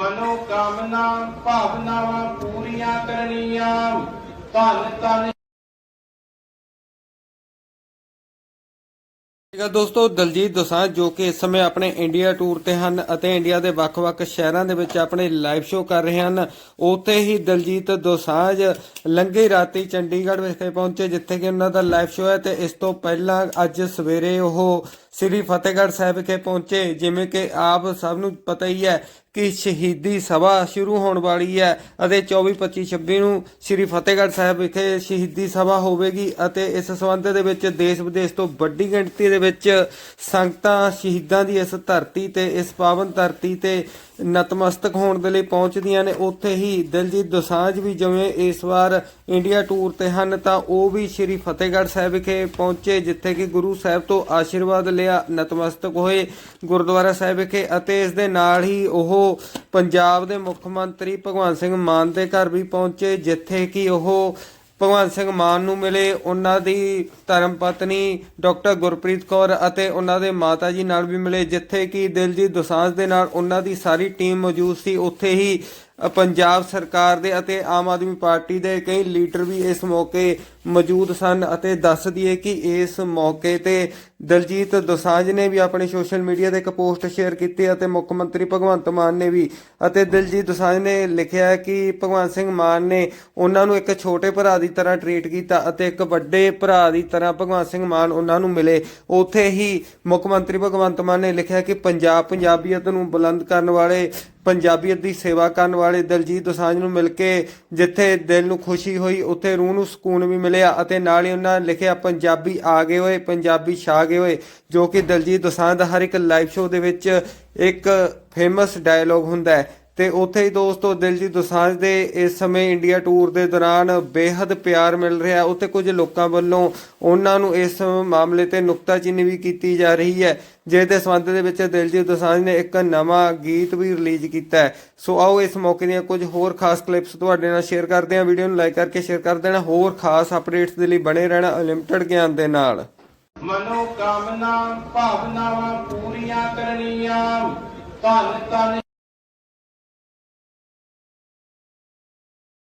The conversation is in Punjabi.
ਮਨੋ ਕਾਮਨਾ ਭਾਵਨਾਵਾਂ ਪੂਰੀਆਂ ਕਰਨੀਆਂ। ਧੰਨ ਧੰਨ। ਠੀਕ ਦੋਸਤੋ, ਦਲਜੀਤ ਦੋਸਾਂਝ, ਜੋ ਕਿ ਇਸ ਸਮੇਂ ਆਪਣੇ ਇੰਡੀਆ ਟੂਰ ਤੇ ਹਨ ਅਤੇ ਇੰਡੀਆ ਦੇ ਵੱਖ-ਵੱਖ ਸ਼ਹਿਰਾਂ ਦੇ ਵਿੱਚ ਆਪਣੇ ਲਾਈਵ ਸ਼ੋਅ ਕਰ ਰਹੇ ਹਨ। ਉੱਥੇ ਹੀ ਦਲਜੀਤ ਦੋਸਾਂਝ ਲੰਘੇ ਰਾਤੀ ਚੰਡੀਗੜ੍ਹ ਵਿਖੇ ਪਹੁੰਚੇ, ਜਿੱਥੇ ਕਿ ਉਹਨਾਂ ਦਾ ਲਾਈਵ ਸ਼ੋਅ ਹੈ ਤੇ ਇਸ ਤੋਂ ਪਹਿਲਾਂ ਅੱਜ ਸਵੇਰੇ ਉਹ ਸ੍ਰੀ ਫਤਿਹਗੜ੍ਹ ਸਾਹਿਬ ਵਿਖੇ ਪਹੁੰਚੇ, ਜਿਵੇਂ ਕਿ ਆਪ ਸਭ ਨੂੰ ਪਤਾ ਹੀ ਹੈ ਕਿ ਸ਼ਹੀਦੀ ਸਭਾ ਸ਼ੁਰੂ ਹੋਣ ਵਾਲੀ ਹੈ ਅਤੇ 24 25 26 ਨੂੰ ਸ੍ਰੀ ਫਤਿਹਗੜ੍ਹ ਸਾਹਿਬ ਵਿਖੇ ਸ਼ਹੀਦੀ ਸਭਾ ਹੋਵੇਗੀ ਅਤੇ ਇਸ ਸੰਬੰਧ ਦੇ ਵਿੱਚ ਦੇਸ਼ ਵਿਦੇਸ਼ ਤੋਂ ਵੱਡੀ ਗਿਣਤੀ ਦੇ ਵਿੱਚ ਸੰਗਤਾਂ ਸ਼ਹੀਦਾਂ ਦੀ ਇਸ ਧਰਤੀ ਤੇ, ਇਸ ਪਾਵਨ ਧਰਤੀ ਤੇ ਨਤਮਸਤਕ ਹੋਣ ਦੇ ਲਈ ਪਹੁੰਚਦੀਆਂ ਨੇ। ਉੱਥੇ ਹੀ ਦਿਲਜੀਤ ਦੋਸਾਂਝ ਵੀ ਜਿਵੇਂ ਇਸ ਵਾਰ ਇੰਡੀਆ ਟੂਰ ਤੇ ਹਨ, ਤਾਂ ਉਹ ਵੀ ਸ੍ਰੀ ਫਤਿਹਗੜ੍ਹ ਸਾਹਿਬ ਵਿਖੇ ਪਹੁੰਚੇ, ਜਿੱਥੇ ਕਿ ਗੁਰੂ ਸਾਹਿਬ ਤੋਂ ਆਸ਼ੀਰਵਾਦ ਲਿਆ ਨਤਮਸਤਕ ਹੋਏ ਗੁਰਦੁਆਰਾ ਸਾਹਿਬ ਵਿਖੇ ਅਤੇ ਇਸ ਦੇ ਨਾਲ ਹੀ ਉਹ ਪੰਜਾਬ ਦੇ ਮੁੱਖ ਮੰਤਰੀ ਭਗਵੰਤ ਸਿੰਘ ਮਾਨ ਦੇ ਘਰ ਵੀ ਪਹੁੰਚੇ, ਜਿੱਥੇ ਕਿ ਉਹ ਭਗਵੰਤ ਸਿੰਘ ਮਾਨ ਨੂੰ ਮਿਲੇ, ਉਹਨਾਂ ਦੀ ਧਰਮ ਪਤਨੀ ਡਾਕਟਰ ਗੁਰਪ੍ਰੀਤ ਕੌਰ ਅਤੇ ਉਹਨਾਂ ਦੇ ਮਾਤਾ ਜੀ ਨਾਲ ਵੀ ਮਿਲੇ, ਜਿੱਥੇ ਕਿ ਦਿਲਜੀਤ ਦੋਸਾਂਝ ਦੇ ਨਾਲ ਉਹਨਾਂ ਦੀ ਸਾਰੀ ਟੀਮ ਮੌਜੂਦ ਸੀ। ਉੱਥੇ ਹੀ ਪੰਜਾਬ ਸਰਕਾਰ ਦੇ ਅਤੇ ਆਮ ਆਦਮੀ ਪਾਰਟੀ ਦੇ ਕਈ ਲੀਡਰ ਵੀ ਇਸ ਮੌਕੇ ਮੌਜੂਦ ਸਨ ਅਤੇ ਦੱਸ ਦਈਏ ਕਿ ਇਸ ਮੌਕੇ ਤੇ ਦਲਜੀਤ ਦੋਸਾਂਝ ਨੇ ਵੀ ਆਪਣੇ ਸੋਸ਼ਲ ਮੀਡੀਆ ਤੇ ਇੱਕ ਪੋਸਟ ਸ਼ੇਅਰ ਕੀਤੀ ਅਤੇ ਮੁੱਖ ਮੰਤਰੀ ਭਗਵੰਤ ਮਾਨ ਨੇ ਵੀ ਅਤੇ ਦਿਲਜੀਤ ਦੋਸਾਂਝ ਨੇ ਲਿਖਿਆ ਕਿ ਭਗਵੰਤ ਸਿੰਘ ਮਾਨ ਨੇ ਉਹਨਾਂ ਨੂੰ ਇੱਕ ਛੋਟੇ ਭਰਾ ਦੀ ਤਰ੍ਹਾਂ ਟਰੀਟ ਕੀਤਾ ਅਤੇ ਇੱਕ ਵੱਡੇ ਭਰਾ ਦੀ ਤਰ੍ਹਾਂ ਭਗਵੰਤ ਸਿੰਘ ਮਾਨ ਉਹਨਾਂ ਨੂੰ ਮਿਲੇ। ਉੱਥੇ ਹੀ ਮੁੱਖ ਮੰਤਰੀ ਭਗਵੰਤ ਮਾਨ ਨੇ ਲਿਖਿਆ ਕਿ ਪੰਜਾਬ ਪੰਜਾਬੀਅਤ ਨੂੰ ਬੁਲੰਦ ਕਰਨ ਵਾਲੇ ਪੰਜਾਬੀਅਤ ਦੀ ਸੇਵਾ ਕਰਨ ਵਾਲੇ ਦਲਜੀਤ ਦੋਸਾਂਝ ਨੂੰ ਮਿਲ ਕੇ ਜਿੱਥੇ ਦਿਲ ਨੂੰ ਖੁਸ਼ੀ ਹੋਈ, ਉੱਥੇ ਰੂਹ ਨੂੰ ਸਕੂਨ ਵੀ ਮਿਲਿਆ ਅਤੇ ਨਾਲ ਹੀ ਉਹਨਾਂ ਨੇ ਲਿਖਿਆ, ਪੰਜਾਬੀ ਆ ਗਏ ਹੋਏ ਪੰਜਾਬੀ ਛਾ ਗਏ ਹੋਏ ਜੋ ਕਿ ਦਲਜੀਤ ਦੋਸਾਂਝ ਦਾ ਹਰ ਇੱਕ ਲਾਈਵ ਸ਼ੋਅ ਦੇ ਵਿੱਚ ਇੱਕ ਫੇਮਸ ਡਾਇਲੋਗ ਹੁੰਦਾ ਹੈ। ਤੇ ਉੱਥੇ ਹੀ ਦੋਸਤੋ ਦਿਲਜੀਤ ਦੋਸਾਂਝ ਦੇ ਇਸ ਸਮੇਂ ਇੰਡੀਆ ਟੂਰ ਦੇ ਦੌਰਾਨ ਬੇਹੱਦ ਪਿਆਰ ਮਿਲ ਰਿਹਾ ਉੱਥੇ ਕੁਝ ਲੋਕਾਂ ਵੱਲੋਂ ਉਹਨਾਂ ਨੂੰ ਇਸ ਮਾਮਲੇ ਤੇ ਨੁਕਤਾਚੀਨੀ ਵੀ ਕੀਤੀ ਜਾ ਰਹੀ ਹੈ। ਜਿਸ ਦੇ ਸੰਬੰਧ ਦੇ ਵਿੱਚ ਦਿਲਜੀਤ ਦੋਸਾਂਝ ਨੇ ਇੱਕ ਨਵਾਂ ਗੀਤ ਵੀ ਰਿਲੀਜ਼ ਕੀਤਾ ਹੈ। ਸੋ ਆਓ ਇਸ ਮੌਕੇ ਦੀਆਂ ਕੁਝ ਹੋਰ ਖਾਸ ਕਲਿੱਪਸ ਤੁਹਾਡੇ ਨਾਲ ਸ਼ੇਅਰ ਕਰਦੇ ਹਾਂ। ਵੀਡੀਓ ਨੂੰ ਲਾਈਕ ਕਰਕੇ ਸ਼ੇਅਰ ਕਰ ਦੇਣਾ। ਹੋਰ ਖਾਸ ਅਪਡੇਟਸ ਦੇ ਲਈ ਬਣੇ ਰਹਿਣਾ ਅਨਲਿਮਟਿਡ ਗਿਆਨ ਦੇ ਨਾਲ। ਮਨੋ ਕਾਮਨਾ ਭਾਵਨਾਵਾਂ ਪੂਰੀਆਂ ਕਰਨੀਆਂ। ਧੰਨ ਧੰਨ